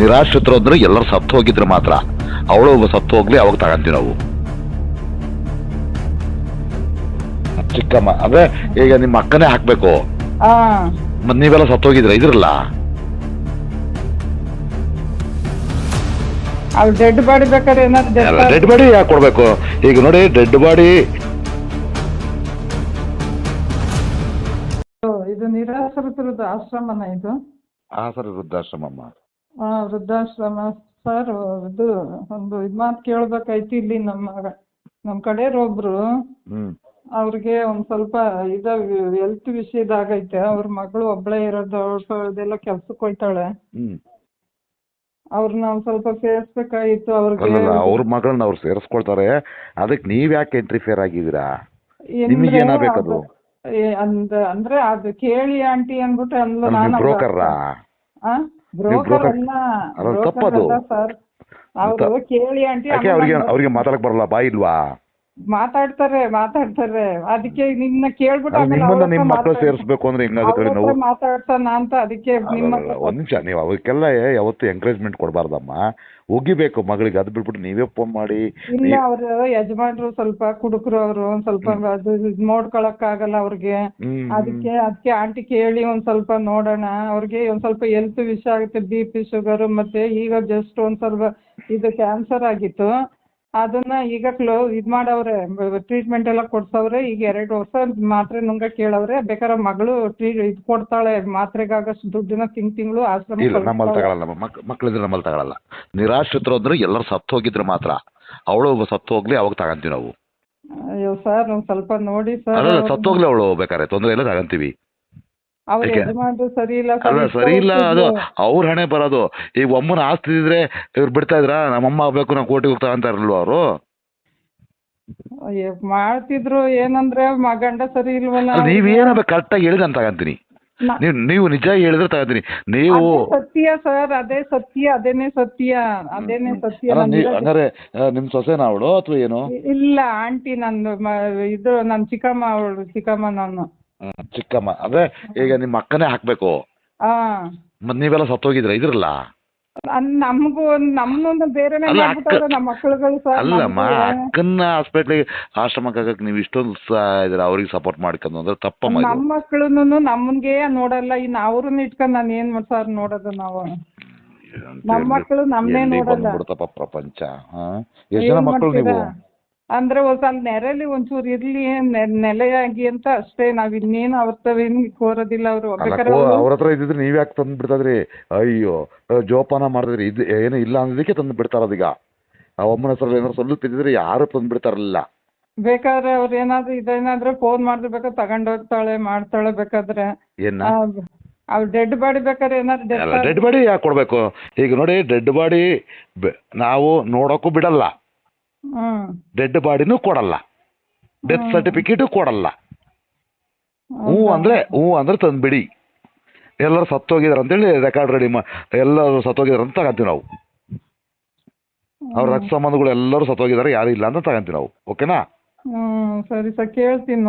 ನಿರಾಶ್ರಿತರು ಅಂದ್ರೆ ಎಲ್ಲರೂ ಸತ್ತು ಹೋಗಿದ್ರೆ ಮಾತ್ರ. ಅವಳು ಸತ್ತು ಹೋಗ್ಲಿ ಅವಾಗ ತಗೊಂತೀವಿ ನಾವು. ಚಿಕ್ಕಮ್ಮ ಅಂದ್ರೆ ಈಗ ನಿಮ್ಮ ಅಕ್ಕನೇ ಹಾಕ್ಬೇಕು. ಮತ್ ನೀವೆಲ್ಲ ಸತ್ತು ಹೋಗಿದ್ರ? ಇದ್ರಲ್ಲ? ಡೆಡ್ ಬಾಡಿ ಬೇಕಾದ್ರೆ ಡೆಡ್ ಬಾಡಿ ಯಾಕೆ ಕೊಡ್ಬೇಕು? ಈಗ ನೋಡಿ ಡೆಡ್ ಬಾಡಿ. ಇದು ನಿರಾಶ್ರಿತ ಆಶ್ರಮನ ಇದು? ಹಾ ಸರ್ ವೃದ್ಧಾಶ್ರಮಮ್ಮ ಆ, ವೃದ್ಧಾಶ್ರಮ ಸರ್ ಇದು ಒಂದು ಇದು ಮಾತು ಕೇಳ್ಬೇಕಾಯ್ತು ಇಲ್ಲಿ ನಮ್ಮ ನಮ್ಮ ಕಡೆಯವ್ರೊಬ್ರು. ಒಬ್ರು ಅವ್ರಿಗೆ ಒಂದ್ ಸ್ವಲ್ಪ ಇದ ಹೆಲ್ತ್ ವಿಷಯದಾಗೈತೆ ಅವ್ರ ಮಗಳು ಒಬ್ಳೇ ಇರೋದು ಅವ್ಳು ಇದೆಲ್ಲ ಕೆಲ್ಸಕ್ಕೆ ಹೋಯ್ತಾಳೆ. ಅವ್ರನ್ನ ಒಂದ್ ಸ್ವಲ್ಪ ಸೇರ್ಸ್ಬೇಕಾಗಿತ್ತು ಅವ್ರಿಗೆ. ಅಲ್ಲಲ್ಲ ಅವ್ರ ಮಗಳನ್ನ ಅವ್ರು ಸೇರಿಸ್ಕೊಳ್ತಾರೆ. ಅದಕ್ಕೆ ನೀವ್ ಯಾಕೆ ಎಂಟ್ರಿಫೇರ್ ಆಗಿದ್ದೀರಾ? ನಿಮಗೆ ಏನಾಗಬೇಕದು ಅದು- ಏ, ಅಂದ ಅಂದ್ರೆ ಅದು ಕೇಳಿ ಆಂಟಿ ಅಂದ್ಬಿಟ್ಟು ಅಂದ್ಲು ನಾನ್ ಬ್ರೋಕರ್ರಾ? ಬ್ರೋಕರ್ ಅಲ್ಲ ಅಲ್ಲ, ಬ್ರೋಕರ್ ತಪ್ಪದು. ಅಲ್ಲ ಸರ್ ಅವರು ಕೇಳಿ ಆಂಟಿ ಯಾಕೆ ಅವ್ರಿಗೆ ಅವ್ರಿಗೆ ಮಾತಾಡಕ್ ಬರಲ್ಲ ಬಾಯಿಲ್ವಾ ಇಲ್ವಾ? ಮಾತಾಡ್ತಾರೆ ಮಾತಾಡ್ತಾರೆ. ಅದಕ್ಕೆ ನಿನ್ನ ಕೇಳ್ಬಿಟ್ಟು ಅಲ್ಲ, ಆಮೇಲೆ ನಿಮ್ಮನ್ನ ಅವ್ರ ನಿಮ್ ಹತ್ರ ಮಕ್ಕಳು ಸೇರಿಸ್ಬೇಕು ಅಂದ್ರೆ ಹೆಂಗಾಗುತ್ತೆ ಹೇಳಿ ನಾವು. ಅಂತ ಅದಕ್ಕೆ ನಿಮ್ಮ ಒಂದ್ ನಿಮಿಷ ನೀವು ಅವಕ್ಕೆಲ್ಲ ಯಾವತ್ತು ಎಂಕರೇಜ್ಮೆಂಟ್ ಕೊಡಬಾರ್ದಮ್ಮ. ಹೋಗಿಬೇಕು ಮಗಳಿಗೆ ಅದ್ ಬಿಟ್ಬಿಟ್ಟು ನೀವೇ ಫೋನ್ ಮಾಡಿ. ಇಲ್ಲ ಅವ್ರ ಯಜಮಾನ್ರು ಸ್ವಲ್ಪ ಕುಡುಕರು ಅವರು ಒಂದ್ ಸ್ವಲ್ಪ ಅದು ಇದ್ ಆಗಲ್ಲ ಅವ್ರಿಗೆ. ಹ್ಮ್, ಅದಕ್ಕೆ ಅದಕ್ಕೆ ಆಂಟಿ ಕೇಳಿ ಒಂದ್ ಸ್ವಲ್ಪ ನೋಡೋಣ. ಅವ್ರಿಗೆ ಒಂದ್ ಸ್ವಲ್ಪ ಹೆಲ್ತ್ ವಿಷಯ ಆಗುತ್ತೆ ಬಿ ಪಿ ಶುಗರ್ ಮತ್ತೆ ಈಗ ಜಸ್ಟ್ ಒಂದ್ ಸ್ವಲ್ಪ ಇದು ಕ್ಯಾನ್ಸರ್ ಆಗಿತ್ತು. ಅದನ್ನ ಈಗ ಕ್ಲೋ ಇದ್ ಮಾಡವ್ರೆ ಟ್ರೀಟ್ಮೆಂಟ್ ಎಲ್ಲ ಕೊಡ್ಸವ್ರೆ ಈಗ ಎರಡು ವರ್ಷ ಮಾತ್ರೆ ನುಂಗ ಕೇಳವ್ರೆ ಬೇಕಾದ್ರೆ ಮಗಳು ಟ್ರೀ ಇದ್ ಕೊಡ್ತಾಳೆ ಮಾತ್ರೆಗಾಗಷ್ಟು ದುಡ್ಡನ್ನ ತಿಂಗ್ ತಿಂಗಳು ಆಶ್ರಮ ಇಲ್ಲ ನಮ್ಮಲ್ಲಿ ತಗೊಳಲ್ಲ ಮಕ್ ಮಕ್ಳಿದ್ರೆ ನಮ್ಮಲ್ಲಿ ತಗೊಳಲ್ಲ. ನಿರಾಶ್ರಿತರು ಅಂದ್ರೆ ಎಲ್ಲರೂ ಸತ್ತು ಹೋಗಿದ್ರೆ ಮಾತ್ರ. ಅವಳು ಸತ್ತು ಹೋಗ್ಲಿ ಅವಾಗ ತಗಂತೀವಿ ನಾವು. ಅಯ್ಯೋ ಸರ್ ಒಂದ್ ಸ್ವಲ್ಪ ನೋಡಿ ಸರ್ ಸತ್ತು ಹೋಗ್ಲಿ ಅವಳು ಬೇಕಾರೆ ತೊಂದರೆ ಇಲ್ಲ ತಗಂತೀವಿ ಅವ್ರ ಯಾಕೆ? ಯಜಮಾನ್ರು ಸರಿ ಇಲ್ಲ ಅಲ್ಲ ಸರ್ ಸರಿ ಇಲ್ಲ ಅದು ಅವ್ರ ಹಣೆ ಬರೋದು. ಈಗ ಒಮ್ಮನ ಆಸ್ತಿ ಇದ್ರೆ ಇವ್ರು ಬಿಡ್ತಾ ಇದ್ರ? ನಮ್ಮಮ್ಮ ಆಗ್ಬೇಕು ನಾವು ಕೋಟಿ ಹೋಗ್ತಾ ಅಂತಾರಲ್ವ ಅವರು? ಅಯ್ಯೋ, ಮಾಡ್ತಿದ್ರು ಏನಂದ್ರೆ ಮ- ಗಂಡ ಸರಿ ಇಲ್ವಲ್ಲ ನೀವ್ ಕರೆಕ್ಟಾಗಿ ಹೇಳಿದ್ರೆ ತಗಂತೀನಿ ನಾ- ನೀವು ನೀವು ನಿಜ ಹೇಳಿದ್ರೆ ತಗಂತೀನಿ. ನೀವು ಅದೇ ಸತ್ಯ ಸರ್ ಅದೇ ಸತ್ಯ ಅದೇನೆ ಸತ್ಯ ಅದೇನೆ ಸತ್ಯ ಅಂದ್ರೆ ನಾನ್ ನೀವು ಇರೋದು- ಹಂಗಾರೆ ಆ, ನಿಮ್ ಸೊಸೆನ ಅವಳು ಅಥವಾ ಏನು? ಇಲ್ಲ ಆಂಟಿ ನಂದು ಮ- ಇದು ನನ್ ಚಿಕ್ಕಮ್ಮ ಅವಳು ಚಿಕ್ಕಮ್ಮ ನಾನು ಹ್ಮ್, ಚಿಕ್ಕಮ್ಮ. ಅಂದ್ರೆ ಈಗ ನಿಮ್ಮ ಅಕ್ಕನೇ ಹಾಕ್ಬೇಕು. ಆ. ಮತ್ ನೀವೆಲ್ಲ ಸತ್ತೋಗಿದ್ರ ಇದ್ರಲ್ಲ? ಅನ್- ನಮ್ಗೂ ನಮ್ಮನ್ನ ಬೇರೆನೆ ಅಲ್ಲ, ಮಾಡ್ಬಿಟ್ಟವ್ರೆ ನಮ್ಮ ಮಕ್ಕಳುಗಳು ಸರ್ ಅಲ್ಲಮ್ಮ ನಮ್ಗೂ. ಅಕ್ಕನ್ನ ಹಾಸ್ಪಿಟ್ಲಿಗೆ ಆಶ್ರಮಕ್ಕೆ ಹಾಕಕ್ ನೀವು ಇಷ್ಟೊಂದು ಇದ್ರ ಅವ್ರಿಗೆ ಸಪೋರ್ಟ್ ಮಾಡ್ಕೊಂಡು ಅಂದ್ರೆ ತಪ್ಪಮ್ಮ ಇದು. ನಮ್ಮ ಮಕ್ಕಳುನು ನಮ್ಮನ್ಗೆ ನೋಡಲ್ಲ ಇನ್ನು ಅವ್ರನ್ನ ಇಟ್ಕೊಂಡ್ ನಾನು ಏನ್ ಮಾಡ್ ಸರ್ ನೋಡೋದು ನಾವು. ನಮ್ಮ ಮಕ್ಕಳು ನಮ್ನೇ ಎಲ್ಲಿ ನೋಡಲ್ಲ. ಬಂದ್ಬಿಡ್ತಪ್ಪ ಪ್ರಪಂಚ ಹಾ? ಎಷ್ಟು ಜನ ಏನ್ ಮಕ್ಕಳು ನೀವು? ಮಾಡ್ತೀರಾ? ಅಂದ್ರೆ ಒಂದ್ ಸ್ವಲ್ಪ ನೆರೆಲಿ ಒಂಚೂರು ಇರ್ಲಿ ನೆಲೆಯಾಗಿ ಅಂತ ಅಷ್ಟೇ ನಾವ್ ಇನ್ನೇನು ಅವ್ರತವೇನು ಕೋರೋದಿಲ್ಲ ಅವ್ರು. ಅವ್ರ ಹತ್ರ ಇದ್ದಿದ್ರೆ ನೀವ್ ಯಾಕೆ ತಂದು ಬಿಡ್ತಾಯಿದ್ರಿ ಅಯ್ಯೋ ಜೋಪಾನ ಮಾಡಿದ್ರಿ ಇದು ಏನು ಇಲ್ಲ ಅನ್ನೋದಕ್ಕೆ ತಂದು ಬಿಡ್ತಾರದೀಗ ಆ ಒಮ್ಮನ ಹೆಸರಲ್ಲಿ ಏನಾದ್ರು ಸ್ವಲ್ಪ ಇದ್ದಿದ್ರೆ ಯಾರು ತಂದು ಬಿಡ್ತಾರಲ್ಲ. ಬೇಕಾದ್ರೆ ಅವ್ರ ಏನಾದ್ರು ಇದೇನಾದ್ರೂ ಫೋನ್ ಮಾಡಿದ್ರೆ ಬೇಕಾದ್ರೆ ತಗೊಂಡೋಗ್ತಾಳೆ ಮಾಡ್ತಾಳೆ ಬೇಕಾದ್ರೆ. ಏನ? ಅವ್ರ ಡೆಡ್ ಬಾಡಿ ಬೇಕಾದ್ರೆ ಏನಾದ್ರು ಡೆಡ್ ಬಾಡಿ ಯಾಕೆ ಕೊಡ್ಬೇಕು? ಈಗ ನೋಡಿ ಡೆಡ್ ಬಾಡಿ ನಾವು ನೋಡೋಕು ಬಿಡಲ್ಲ. ಡೆಡ್ ಬಾಡಿನೂ ಕೊಡಲ್ಲ. ಡೆತ್ ಸರ್ಟಿಫಿಕೇಟು ಕೊಡಲ್ಲ. ಹ್ಞೂ ಅಂದ್ರೆ ಹೂ ಅಂದ್ರೆ ತಂದ್ಬಿಡಿ. ಎಲ್ಲರೂ ಸತ್ತೋಗಿದಾರೆ ಅಂತೇಳಿ ರೆಕಾರ್ಡ್ ರೆಡಿ ಮಾ ಎಲ್ಲರೂ ಸತ್ತೋಗಿದಾರೆ ಅಂತ ತಗಂತೀವಿ ನಾವು. ಅವ್ರ ರಕ್ತ ಸಂಬಂಧಗಳು ಎಲ್ಲರೂ ಸತ್ತೋಗಿದ್ದಾರೆ ಯಾರು ಇಲ್ಲ ಅಂತ ತಗಂತೀವಿ ನಾವು. ಓಕೆನಾ ಸರಿ ಸರ್ ಕೇಳ್ತೀನಿ.